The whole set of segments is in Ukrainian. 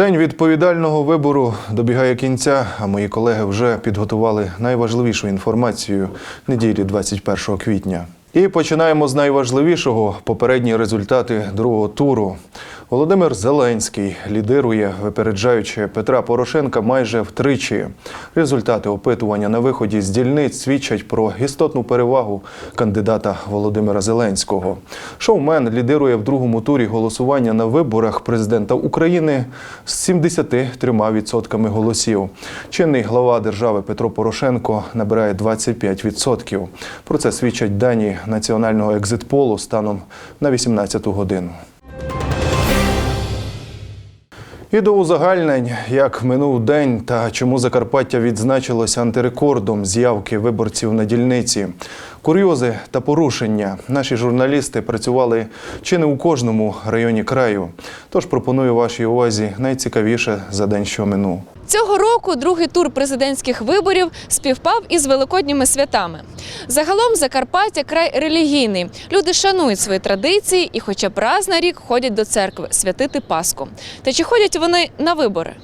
День відповідального вибору добігає кінця, а мої колеги вже підготували найважливішу інформацію неділі 21 квітня. І починаємо з найважливішого попередні результати другого туру. Володимир Зеленський лідирує, випереджаючи Петра Порошенка майже втричі. Результати опитування на виході з дільниць свідчать про істотну перевагу кандидата Володимира Зеленського. Шоумен лідирує в другому турі голосування на виборах президента України з 73% голосів. Чинний глава держави Петро Порошенко набирає 25%. Про це свідчать дані національного екзитполу станом на 18 годину. І до узагальнень, як минув день та чому Закарпаття відзначилося антирекордом з'явки виборців на дільниці. Курйози та порушення. Наші журналісти працювали чи не у кожному районі краю. Тож пропоную вашій увазі найцікавіше за день, що минув. Цього року другий тур президентських виборів співпав із великодніми святами. Загалом Закарпаття край релігійний. Люди шанують свої традиції і, хоча б раз на рік, ходять до церкви святити Пасху. Та чи ходять вони на вибори?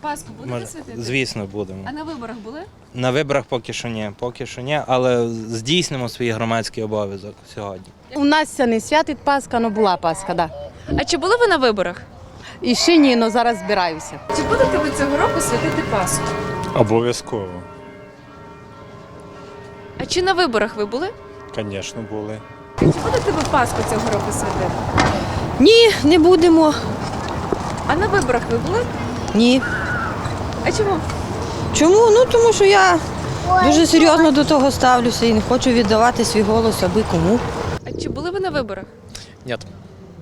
Пасху Може, звісно, будемо. А на виборах були? На виборах поки що ні, поки що ні, але здійснимо свій громадський обов'язок сьогодні. У нас це не святить Пасха, але була Пасха, да. А чи були ви на виборах? І ще ні, але зараз збираюся. Чи будете ви цього року святити Пасху? Обов'язково. А чи на виборах ви були? Звісно, були. Чи будете ви Пасху цього року святити? Ні, не будемо. А на виборах ви були? Ні. А чому? Чому? Ну тому що я дуже серйозно до того ставлюся і не хочу віддавати свій голос аби кому. А чи були ви на виборах? Нет,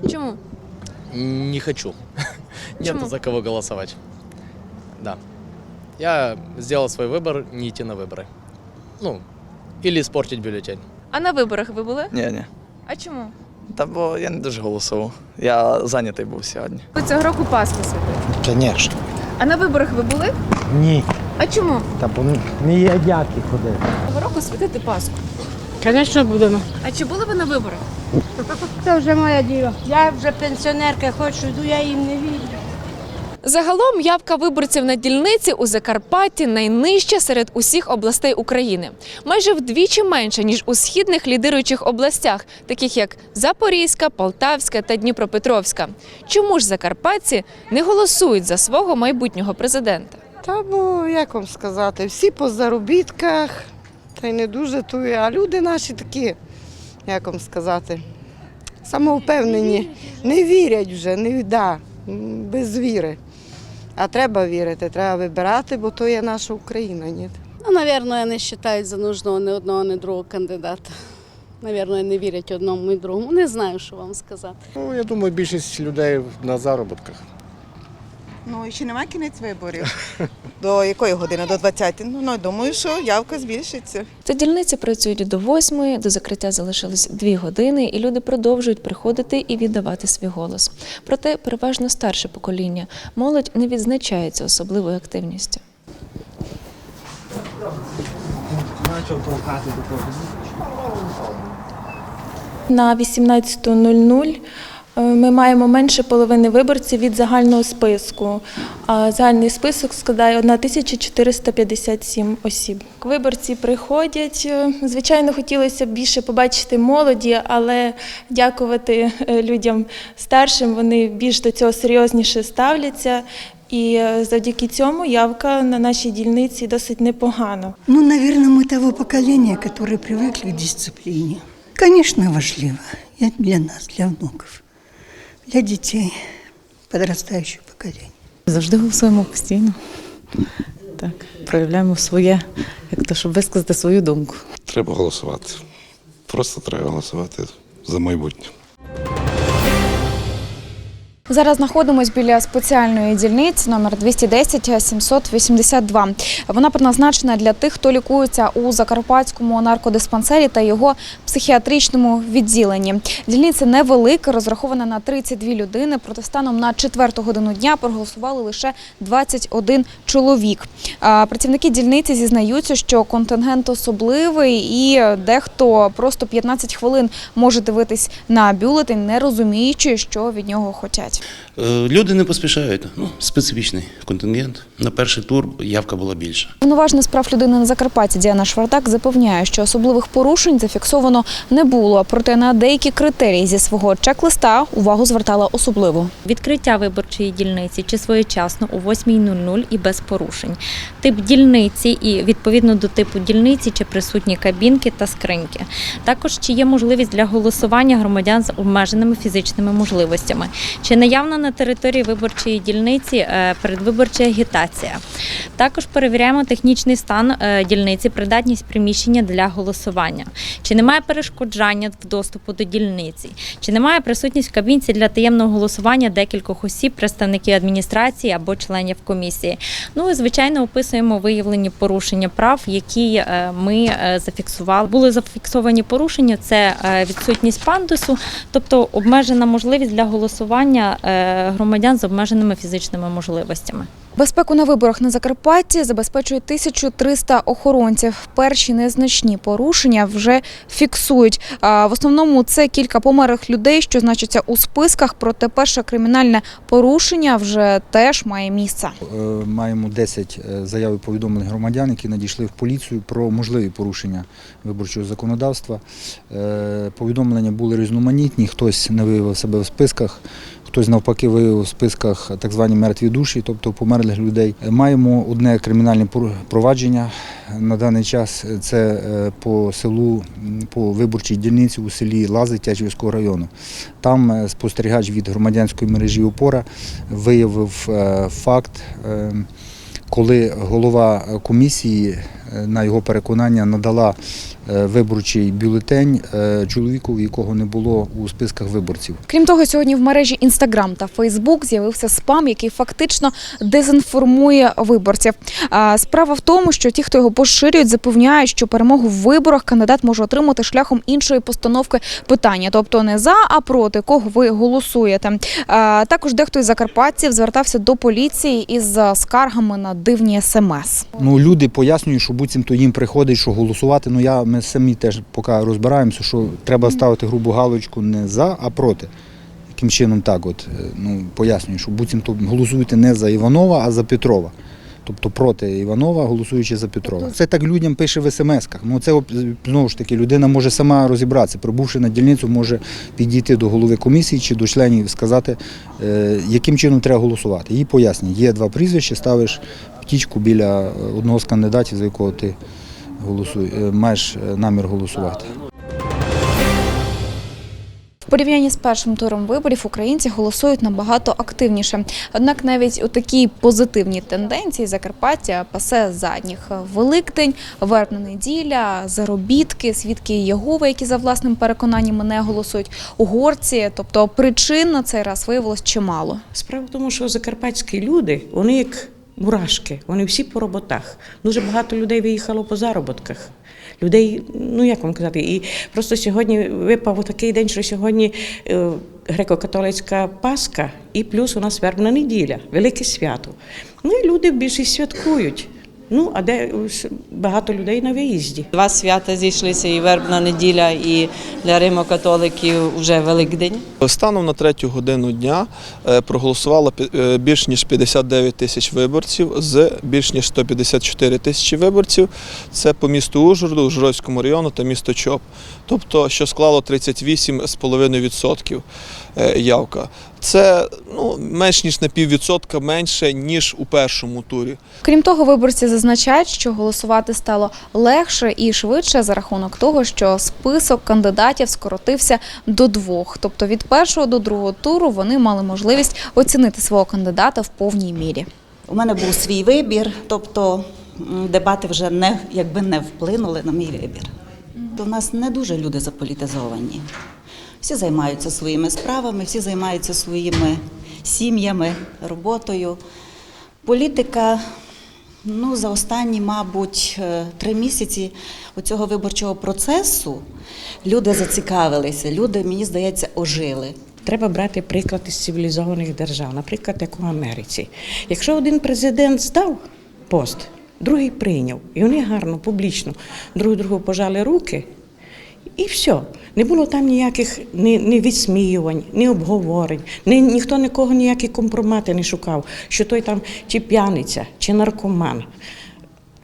Чому? не хочу. Почему? Нет за кого голосовать. Да. Я сделал свой выбор не идти на выборы. Ну, или испортить бюллетень. А на виборах ви були? Ні, ні. А чому? Та бо я не дуже голосував. Я зайнятий був сьогодні. Ви цього року Пасху святили. Звісно. А на виборах ви були? Ні. А чому? Та бо не ядяки ходили. Цього року святити Пасху. Звісно, будемо. А чи були ви на виборах? Це вже моя діва. Я вже пенсіонерка, хочу, йду, я їм не вірю. Загалом явка виборців на дільниці у Закарпатті найнижча серед усіх областей України. Майже вдвічі менше, ніж у східних лідируючих областях, таких як Запорізька, Полтавська та Дніпропетровська. Чому ж закарпатці не голосують за свого майбутнього президента? Та бо як вам сказати, всі по заробітках, та й не дуже тує, а люди наші такі, як вам сказати, самовпевнені, не вірять вже, не да, без віри. А треба вірити, треба вибирати, бо то є наша Україна, ні. Ну, напевно, не вважають за нужного ні одного, ні другого кандидата. Навірно, не вірять одному і другому. Не знаю, що вам сказати. Ну, я думаю, більшість людей на заробітках. Ну, і ще немає кінець виборів. До якої години? До 20? Ну, ну, думаю, що явка збільшиться. Та дільниці працюють до восьмої, до закриття залишилось дві години, і люди продовжують приходити і віддавати свій голос. Проте переважно старше покоління. Молодь не відзначається особливою активністю. На 18.00 е, ми маємо менше половини виборців від загального списку. А загальний список складає 1457 осіб. Виборці приходять. Е, Звичайно, хотілося б більше побачити молоді, але дякувати е, людям старшим, вони більш до цього серйозніше ставляться. І е, завдяки цьому явка на нашій дільниці досить непогана. Ну, наверное, мы того поколения, которые привыкли к дисциплине. Конечно, важливо. И для нас, для внуков, для дітей подрастающего поколения. Завжди голосуємо постійно. Так, проявляємо своє, як то, щоб висказати свою думку. Треба голосувати. Просто треба голосувати за майбутнє. Зараз знаходимось біля спеціальної дільниці номер 210 782. Вона предназначена для тих, хто лікується у Закарпатському наркодиспансері та його психіатричному відділенні. Дільниця невелика, розрахована на 32 людини. Проте станом на четверту годину дня проголосували лише 21 чоловік. Працівники дільниці зізнаються, що контингент особливий і дехто просто 15 хвилин може дивитись на бюлетень, не розуміючи, що від нього хочуть. Е, Люди не поспішають. Ну, специфічний контингент. На перший тур явка була більша. Повноважна з прав людини на Закарпатті Діана Швартак запевняє, що особливих порушень зафіксовано не було. Проте на деякі критерії зі свого чек-листа увагу звертала особливо. Відкриття виборчої дільниці чи своєчасно у 8.00 і без порушень. Тип дільниці і відповідно до типу дільниці чи присутні кабінки та скриньки. Також чи є можливість для голосування громадян з обмеженими фізичними можливостями, чи наявна на території виборчої дільниці е, передвиборча агітація. Також перевіряємо технічний стан е, дільниці, придатність приміщення для голосування. Чи немає перешкоджання в доступу до дільниці? Чи немає присутність в кабінці для таємного голосування декількох осіб, представників адміністрації або членів комісії? Ну і звичайно описуємо виявлені порушення прав, які е, ми зафіксували. Були зафіксовані порушення: це відсутність пандусу, тобто обмежена можливість для голосування е, громадян з обмеженими фізичними можливостями. Безпеку на виборах на Закарпатті забезпечує 1300 охоронців. Перші незначні порушення вже фіксують. В основному це кілька померлих людей, що значаться у списках. Проте перше кримінальне порушення вже теж має місце. Е, Маємо 10 е, заяв і повідомлень громадян, які надійшли в поліцію про можливі порушення виборчого законодавства. Повідомлення були різноманітні, хтось не виявив себе в списках. Хтось навпаки виявив в списках так звані мертві душі, тобто померлих людей. Маємо одне кримінальне провадження на даний час. Це е, по селу, по виборчій дільниці у селі Лази Тячівського району. Там е, спостерігач від громадянської мережі опора виявив е, факт, коли голова комісії на його переконання надала е, виборчий бюлетень е, чоловіку, якого не було у списках виборців. Крім того, сьогодні в мережі Instagram та Facebook з'явився спам, який фактично дезінформує виборців. Справа в тому, що ті, хто його поширюють, запевняють, що перемогу в виборах кандидат може отримати шляхом іншої постановки питання, тобто не за, а проти кого ви голосуєте. Також дехто із закарпатців звертався до поліції із скаргами на дивні смс. Ну, люди пояснюють, що буцімто їм приходить, що голосувати. Ну я ми самі теж поки розбираємося, що треба ставити грубу галочку не за, а проти. Яким чином так, от е, ну пояснюю, що буцімто голосуйте не за Іванова, а за Петрова. Тобто проти Іванова, голосуючи за Петрова. Це так людям пише в смс-ках. Ну це знову ж таки людина може сама розібратися. Прибувши на дільницю, може підійти до голови комісії чи до членів і сказати, е, яким чином треба голосувати. Їй пояснюють, є два прізвища, ставиш птічку біля е, одного з кандидатів, за якого ти голосуй, е, маєш намір голосувати. Порівнянні з першим туром виборів українці голосують набагато активніше. Однак навіть у такій позитивній тенденції Закарпаття пасе задніх. Великдень, вербна неділя, заробітки, свідки Єгови, які за власним переконанням не голосують, угорці. Тобто причин на цей раз виявилось чимало. Справа в тому, що закарпатські люди, вони як мурашки, вони всі по роботах. Дуже багато людей виїхало по заробітках. Людей, ну як вам казати, і просто сьогодні випав такий день, що сьогодні е, греко-католицька Пасха, і плюс у нас вербна неділя, велике свято. Ну і люди більшість святкують. Ну, а де багато людей на виїзді. Два свята зійшлися і вербна неділя, і для римокатоликів вже Великдень. Станом на третю годину дня е, проголосувало е, більш ніж 59 тисяч виборців з більш ніж 154 тисячі виборців. Це по місту Ужгороду, Ужгородському району та місто Чоп. Тобто, що склало 38,5% е, явка. Це ну, менш ніж на піввідсотка менше, ніж у першому турі. Крім того, виборці зазначають, що голосувати стало легше і швидше за рахунок того, що список кандидатів скоротився до двох. Тобто від першого до другого туру вони мали можливість оцінити свого кандидата в повній мірі. У мене був свій вибір, тобто дебати вже не якби не вплинули на мій вибір. То в нас не дуже люди заполітизовані. Всі займаються своїми справами, всі займаються своїми сім'ями, роботою. Політика ну, за останні, мабуть, е, три місяці цього виборчого процесу люди зацікавилися, люди, мені здається, ожили. Треба брати приклад із цивілізованих держав, наприклад, як у Америці. Якщо один президент здав пост, другий прийняв, і вони гарно, публічно друг другу пожали руки, і все. Не було там ніяких ні, ні відсміювань, ні обговорень, ні, ніхто нікого ніякі компромати не шукав, що той там чи п'яниця, чи наркоман.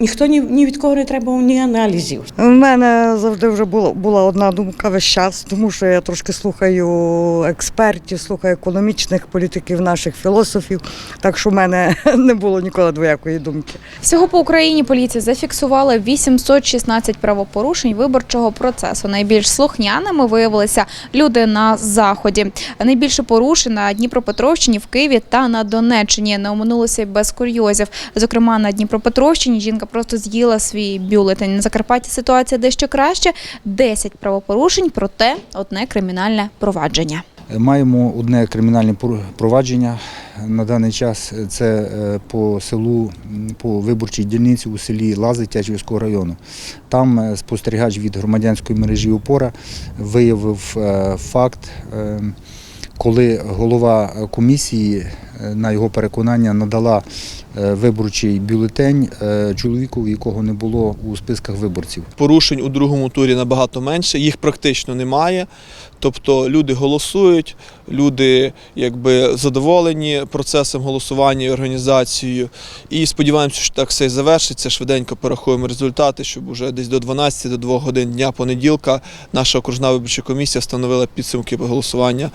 Ніхто ні, ні від кого не треба ні аналізів. У мене завжди вже була, була одна думка весь час, тому що я трошки слухаю експертів, слухаю економічних політиків, наших філософів. Так що в мене не було ніколи двоякої думки. Всього по Україні поліція зафіксувала 816 правопорушень виборчого процесу. Найбільш слухняними виявилися люди на заході. Найбільше порушень на Дніпропетровщині, в Києві та на Донеччині. Не оминулося й без курйозів. Зокрема, на Дніпропетровщині жінка просто з'їла свій бюлетень. На Закарпатті ситуація дещо краще. 10 правопорушень, проте одне кримінальне провадження. Маємо одне кримінальне провадження на даний час. Це е, по селу, по виборчій дільниці у селі Лази Тячівського району. Там е, спостерігач від громадянської мережі Опора виявив е, факт, коли голова комісії, на його переконання, надала е, виборчий бюлетень е, чоловіку, якого не було у списках виборців. Порушень у другому турі набагато менше, їх практично немає. Тобто люди голосують, люди якби задоволені процесом голосування і організацією. І сподіваємося, що так все і завершиться. Швиденько порахуємо результати, щоб уже десь до 12 до 2 годин дня понеділка наша окружна виборча комісія встановила підсумки голосування.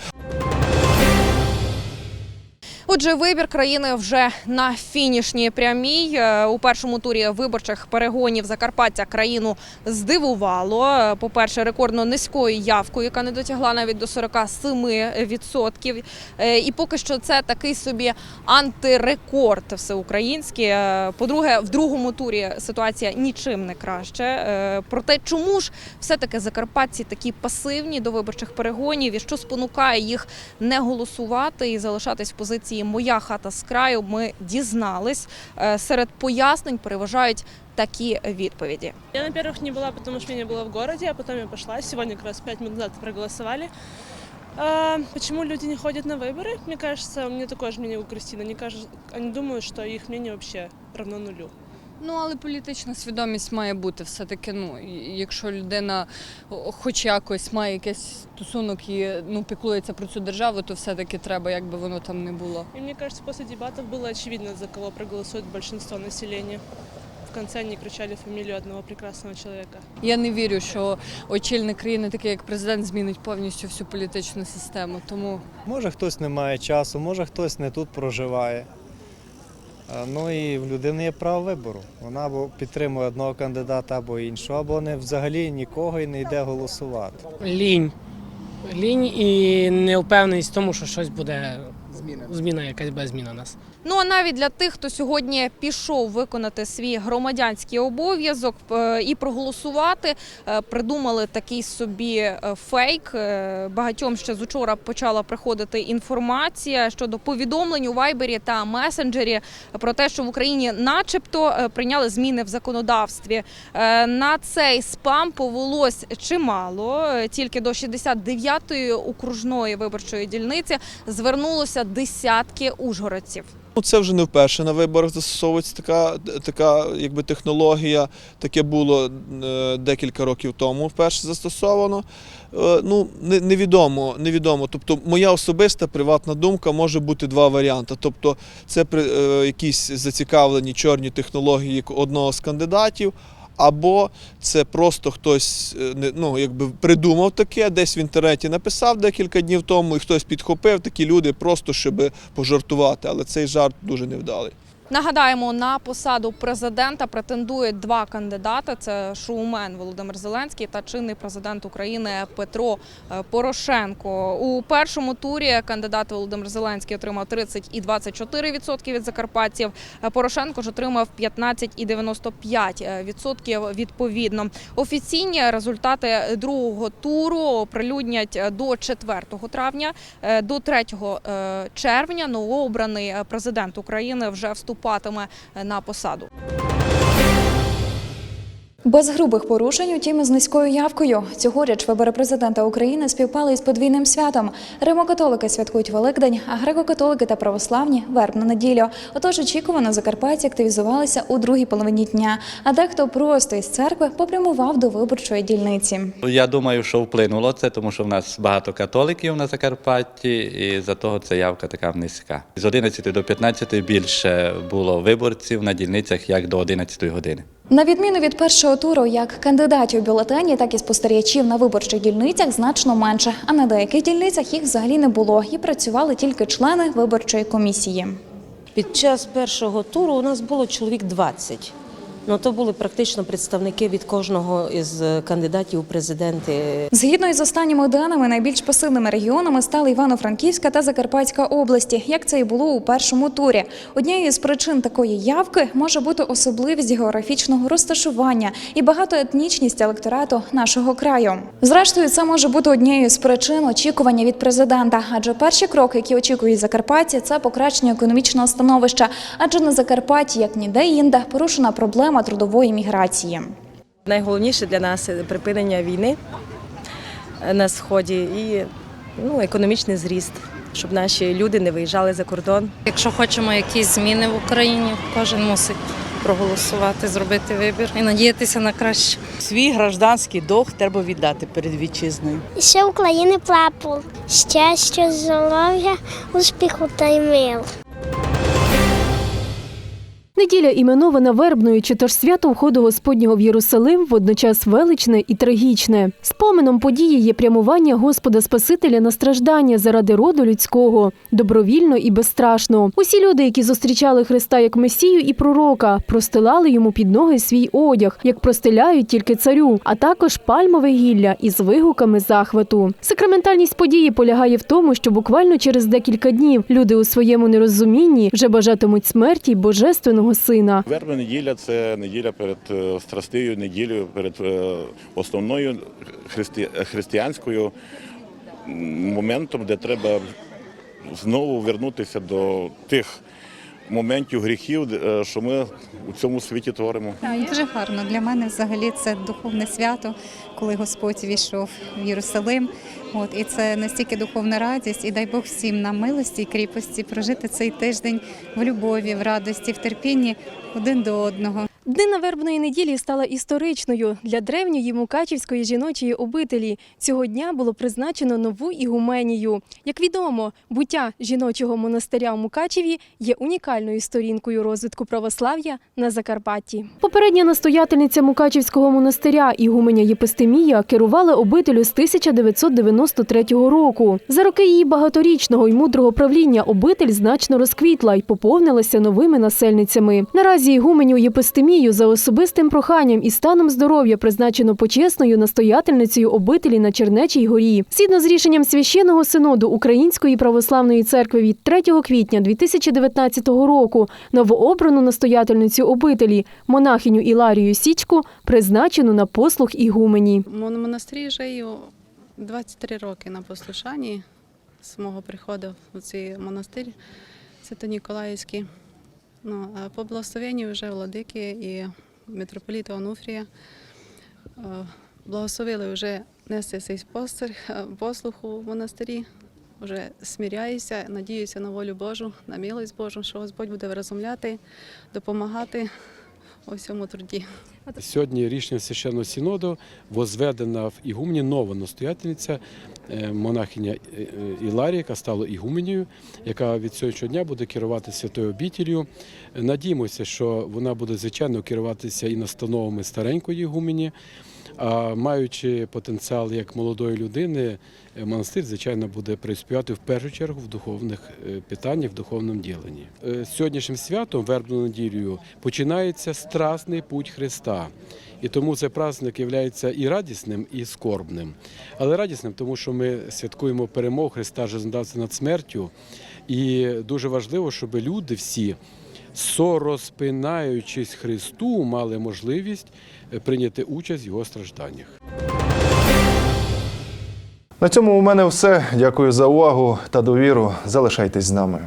Отже, вибір країни вже на фінішній прямій. Е, У першому турі виборчих перегонів Закарпаття країну здивувало. Е, По-перше, рекордно низькою явкою, яка не дотягла навіть до 47%. Е, І поки що це такий собі антирекорд всеукраїнський. Е, По-друге, в другому турі ситуація нічим не краще. Проте, чому ж все-таки закарпатці такі пасивні до виборчих перегонів і що спонукає їх не голосувати і залишатись в позиції Моя хата з краю. Ми дізнались. Е, Серед пояснень переважають такі відповіді. Я, во-первых, не была, потому что меня не было в городе, а потом я пошла. Сегодня как раз пять минут назад проголосовали. А, почему люди не ходят на выборы? Мне кажется, у меня такое же мнение у Кристины. Они, кажут, они думают, что их мнение вообще равно нулю. Ну, але політична свідомість має бути все-таки. Ну, якщо людина хоч якось має якийсь стосунок і ну, піклується про цю державу, то все-таки треба, як би воно там не було. И мне кажется, после дебатов было очевидно, за кого проголосует большинство населения. В конце они кричали фамилию одного прекрасного человека. Я не вірю, що очільник країни, такий як президент, змінить повністю всю політичну систему. Тому Може хтось не має часу, може хтось не тут проживає. А, Ну і в людини є право вибору. Вона або підтримує одного кандидата, або іншого, або не взагалі нікого і не йде голосувати. Лінь. Лінь і невпевненість в тому, що щось буде зміна, зміна якась без зміна нас. Ну а навіть для тих, хто сьогодні пішов виконати свій громадянський обов'язок е, і проголосувати, е, придумали такий собі е, фейк. Багатьом ще з учора почала приходити інформація щодо повідомлень у Вайбері та месенджері про те, що в Україні, начебто, прийняли зміни в законодавстві. На цей спам повелось чимало. Тільки до 69-ї окружної виборчої дільниці звернулося десятки ужгородців. Ну, це вже не вперше на виборах застосовується така, така якби, технологія. Таке було е, декілька років тому вперше застосовано. Е, ну, не- невідомо, невідомо. Тобто, моя особиста приватна думка може бути два варіанти. Тобто, це при- е, якісь зацікавлені чорні технології одного з кандидатів. Або це просто хтось е, ну, якби придумав таке, десь в інтернеті написав декілька днів тому, і хтось підхопив такі люди, просто щоб пожартувати. Але цей жарт дуже невдалий. Нагадаємо, на посаду президента претендують два кандидати: це шоумен Володимир Зеленський та чинний президент України Петро е, Порошенко. У першому турі кандидат Володимир Зеленський отримав 30 і 24% від закарпатців. Е, Порошенко ж отримав 15 і 95% відповідно. Офіційні результати другого туру оприлюднять до 4 травня. Е, До 3 е, червня новообраний е, президент України вже вступатиме е, на посаду. Без грубих порушень, утім із низькою явкою. Цьогоріч вибори президента України співпали із подвійним святом. Римокатолики святкують Великдень, а греко-католики та православні вербну неділю. Отож, очікувано закарпатці активізувалися у другій половині дня. А дехто просто із церкви попрямував до виборчої дільниці. Я думаю, що вплинуло це, тому що в нас багато католиків на Закарпатті, і за того ця явка така низька. З 11 до 15 більше було виборців на дільницях, як до 11 години. На відміну від першого туру, як кандидатів бюлетені, так і спостерігачів на виборчих дільницях значно менше. А на деяких дільницях їх взагалі не було і працювали тільки члени виборчої комісії. Під час першого туру у нас було чоловік 20. Ну, то були практично представники від кожного із е, кандидатів у президенти. Згідно із останніми даними, найбільш посильними регіонами стали Івано-Франківська та Закарпатська області, як це і було у першому турі. Однією з причин такої явки може бути особливість географічного розташування і багатоетнічність електорату нашого краю. Зрештою, це може бути однією з причин очікування від президента, адже перші кроки, які очікують Закарпатті, це покращення економічного становища. Адже на Закарпатті, як ніде інде, порушена проблема трудової міграції. Найголовніше для нас припинення війни на сході і ну, економічний зріст, щоб наші люди не виїжджали за кордон. Якщо хочемо якісь зміни в Україні, кожен мусить проголосувати, зробити вибір і надіятися на краще. Свій гражданський долг треба віддати перед вітчизною. Ще України прапор, щастя, здоров'я, успіху та й мир. Неділя іменована вербною чи тож свято входу Господнього в Єрусалим водночас величне і трагічне. Споменом події є прямування Господа Спасителя на страждання заради роду людського, добровільно і безстрашно. Усі люди, які зустрічали Христа як Месію і пророка, простилали йому під ноги свій одяг, як простиляють тільки царю, а також пальмове гілля із вигуками захвату. Сакраментальність події полягає в тому, що буквально через декілька днів люди у своєму нерозумінні вже бажатимуть смерті божественного сина. Вербна неділя це неділя перед е, страстею, неділею перед е, основною христи- християнською моментом, де треба знову вернутися до тих моментів гріхів, е, що ми у цьому світі творимо. Дуже гарно. Для мене взагалі це духовне свято, коли Господь війшов в Єрусалим. От і це настільки духовна радість, і дай Бог всім нам милості і кріпості прожити цей тиждень в любові, в радості, в терпінні один до одного. Днина вербної неділі стала історичною для древньої Мукачівської жіночої обителі. Цього дня було призначено нову ігуменію. Як відомо, буття жіночого монастиря у Мукачеві є унікальною сторінкою розвитку православ'я на Закарпатті. Попередня настоятельниця Мукачівського монастиря ігуменя Єпистемія керувала обителю з 1993 року. За роки її багаторічного й мудрого правління обитель значно розквітла й поповнилася новими насельницями. Наразі ігуменю Єпистемію за особистим проханням і станом здоров'я призначено почесною настоятельницею обителі на Чернечій горі. Згідно з рішенням священного синоду Української православної церкви від 3 квітня 2019 року новообрану настоятельницю обителі монахиню Іларію Січку призначено на послуг ігумені. Монастирі живу 23 роки на послушанні з мого приходу в цей монастир. Це то Ніколаївський. Ну, а по благословенню вже владики і митрополіта Онуфрія е, благословили вже нести цей постер, послуху в монастирі. Вже сміряюся, надіюся на волю Божу, на милость Божу, що Господь буде вразумляти, допомагати у всьому труді. Сьогодні рішення священного синоду возведена в ігумні нова настоятельниця, е, монахиня е, е, Іларія, яка стала ігуменію, яка від сьогоднішнього дня буде керувати святою обітелью. Надіємося, що вона буде звичайно керуватися і настановами старенької ігумені. А маючи потенціал як молодої людини, е, монастир, звичайно, буде приспівати в першу чергу в духовних е, питаннях, в духовному діленні. Е, З сьогоднішнім святом, вербну неділею, починається страсний путь Христа. І тому цей праздник є і радісним, і скорбним. Але радісним, тому що ми святкуємо перемогу Христа Жизнодавця над смертю. І дуже важливо, щоб люди всі, сорозпинаючись Христу, мали можливість прийняти участь в його стражданнях. На цьому у мене все. Дякую за увагу та довіру. Залишайтесь з нами.